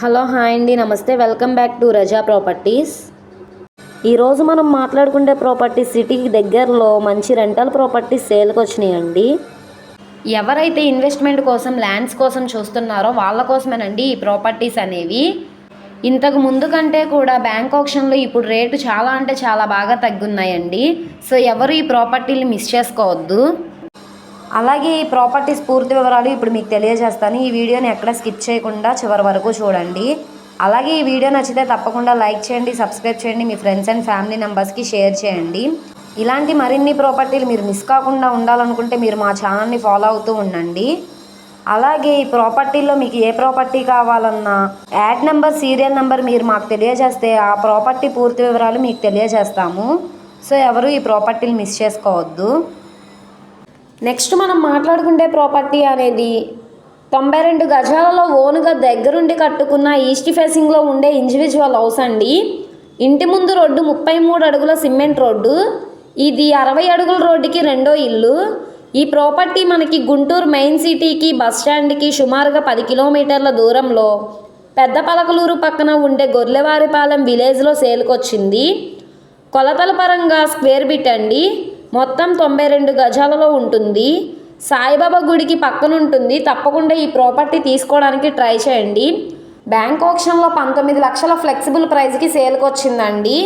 Hello hi అండి. నమస్తే. Welcome back to Raza properties. ఈరోజు మనం మాట్లాడుకునే ప్రాపర్టీ సిటీకి దగ్గరలో మంచి రెంటల్ ప్రాపర్టీస్ సేల్కి వచ్చినాయండి. ఎవరైతే ఇన్వెస్ట్మెంట్ కోసం ల్యాండ్స్ కోసం చూస్తున్నారో వాళ్ళ కోసమేనండి ఈ ప్రాపర్టీస్ అనేవి. ఇంతకు ముందు కంటే కూడా బ్యాంక్ ఆప్షన్లో ఇప్పుడు రేటు చాలా అంటే చాలా బాగా తగ్గున్నాయండి. సో ఎవరు ఈ ప్రాపర్టీని మిస్ చేసుకోవద్దు. అలాగే ఈ ప్రాపర్టీస్ పూర్తి వివరాలు ఇప్పుడు మీకు తెలియజేస్తాను. ఈ వీడియోని ఎక్కడ స్కిప్ చేయకుండా చివరి వరకు చూడండి. అలాగే ఈ వీడియో నచ్చితే తప్పకుండా లైక్ చేయండి సబ్స్క్రైబ్ చేయండి మీ ఫ్రెండ్స్ అండ్ ఫ్యామిలీ మెంబర్స్కి షేర్ చేయండి. ఇలాంటి మరిన్ని ప్రాపర్టీలు మీరు మిస్ కాకుండా ఉండాలనుకుంటే మీరు మా ఛానల్ని ఫాలో అవుతూ ఉండండి. అలాగే ఈ ప్రాపర్టీలో మీకు ఏ ప్రాపర్టీ కావాలన్నా యాడ్ నెంబర్ సీరియల్ నెంబర్ మీరు మాకు తెలియజేస్తే ఆ ప్రాపర్టీ పూర్తి వివరాలు మీకు తెలియజేస్తాము. సో ఎవరు ఈ ప్రాపర్టీలు మిస్ చేసుకోవద్దు. నెక్స్ట్ మనం మాట్లాడుకుంటే ప్రాపర్టీ అనేది తొంభై రెండు గజాలలో ఓనుగా దగ్గరుండి కట్టుకున్న ఈస్ట్ ఫేసింగ్లో ఉండే ఇండివిజువల్ హౌస్ అండి. ఇంటి ముందు రోడ్డు ముప్పై మూడు అడుగుల సిమెంట్ రోడ్డు. ఇది అరవై అడుగుల రోడ్డుకి రెండో ఇల్లు. ఈ ప్రాపర్టీ మనకి గుంటూరు మెయిన్ సిటీకి బస్ స్టాండ్కి సుమారుగా పది కిలోమీటర్ల దూరంలో పెద్ద పలకలూరు పక్కన ఉండే గొర్రెవారిపాలెం విలేజ్లో సేల్కొచ్చింది. కొలతల పరంగా స్క్వేర్ బిట్ అండి. మొత్తం తొంభై రెండు గజాలలో ఉంటుంది. సాయిబాబా గుడికి పక్కన ఉంటుంది తప్పకుండా ఈ ప్రాపర్టీ తీసుకోవడానికి ట్రై చేయండి. బ్యాంక్ ఆప్షన్లో పంతొమ్మిది లక్షల ఫ్లెక్సిబుల్ ప్రైస్కి సేల్కి వచ్చిందండి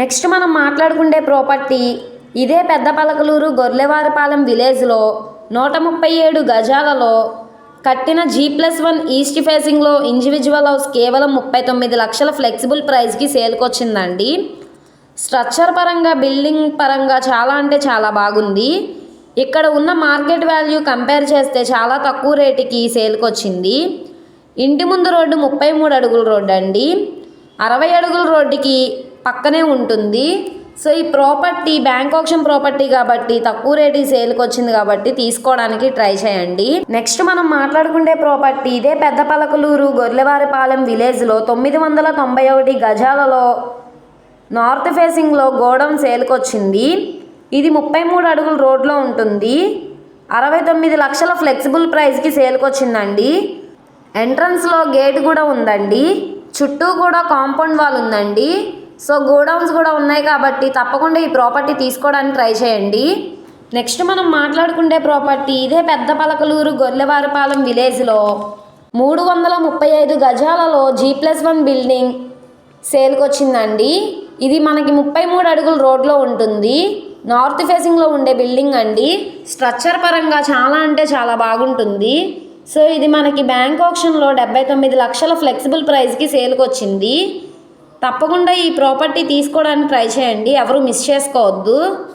నెక్స్ట్ మనం మాట్లాడుకుండే ప్రాపర్టీ ఇదే పెద్ద పలకలూరు గొర్లెవారిపాలెం విలేజ్లో నూట ముప్పై ఏడు గజాలలో కట్టిన జీ ప్లస్ వన్ ఈస్ట్ ఫేసింగ్లో ఇండివిజువల్ హౌస్ కేవలం ముప్పై తొమ్మిది లక్షల ఫ్లెక్సిబుల్ ప్రైస్కి సేల్కి వచ్చిందండి స్ట్రక్చర్ పరంగా బిల్డింగ్ పరంగా చాలా అంటే చాలా బాగుంది. ఇక్కడ ఉన్న మార్కెట్ వాల్యూ కంపేర్ చేస్తే చాలా తక్కువ రేటుకి సేల్కి వచ్చింది. ఇంటి ముందు రోడ్డు ముప్పై మూడు అడుగుల రోడ్డు అండి. అరవై అడుగుల రోడ్డుకి పక్కనే ఉంటుంది. సో ఈ ప్రాపర్టీ బ్యాంక్ ఆప్షన్ ప్రాపర్టీ కాబట్టి తక్కువ రేటుకి సేల్కి వచ్చింది కాబట్టి తీసుకోవడానికి ట్రై చేయండి. నెక్స్ట్ మనం మాట్లాడుకునే ప్రాపర్టీ ఇదే పెద్ద పలకలూరు గొర్రెవారిపాలెం విలేజ్లో తొమ్మిది వందల తొంభై ఒకటి గజాలలో నార్త్ ఫేసింగ్లో గోడౌన్ సేల్కొచ్చింది. ఇది ముప్పై మూడు అడుగుల రోడ్లో ఉంటుంది. అరవై తొమ్మిది లక్షల ఫ్లెక్సిబుల్ ప్రైస్కి సేల్కొచ్చిందండి. ఎంట్రన్స్లో గేట్ కూడా ఉందండి. చుట్టూ కూడా కాంపౌండ్ వాల్ ఉందండి. సో గోడౌన్స్ కూడా ఉన్నాయి కాబట్టి తప్పకుండా ఈ ప్రాపర్టీ తీసుకోవడానికి ట్రై చేయండి. నెక్స్ట్ మనం మాట్లాడుకునే ప్రాపర్టీ ఇదే పెద్ద పలకలూరు గొల్లవారిపాలెం విలేజ్లో. మూడు వందల ముప్పై ఐదు గజాలలో జీ ప్లస్ వన్ బిల్డింగ్ సేల్కొచ్చిందండి. ఇది మనకి ముప్పై మూడు అడుగుల రోడ్లో ఉంటుంది. నార్త్ ఫేసింగ్లో ఉండే బిల్డింగ్ అండి. స్ట్రక్చర్ పరంగా చాలా అంటే చాలా బాగుంటుంది. సో ఇది మనకి బ్యాంక్ ఆప్షన్లో డెబ్బై తొమ్మిది లక్షల ఫ్లెక్సిబుల్ ప్రైస్కి సేల్కి వచ్చింది. తప్పకుండా ఈ ప్రాపర్టీ తీసుకోవడానికి ట్రై చేయండి. ఎవరు మిస్ చేసుకోవద్దు.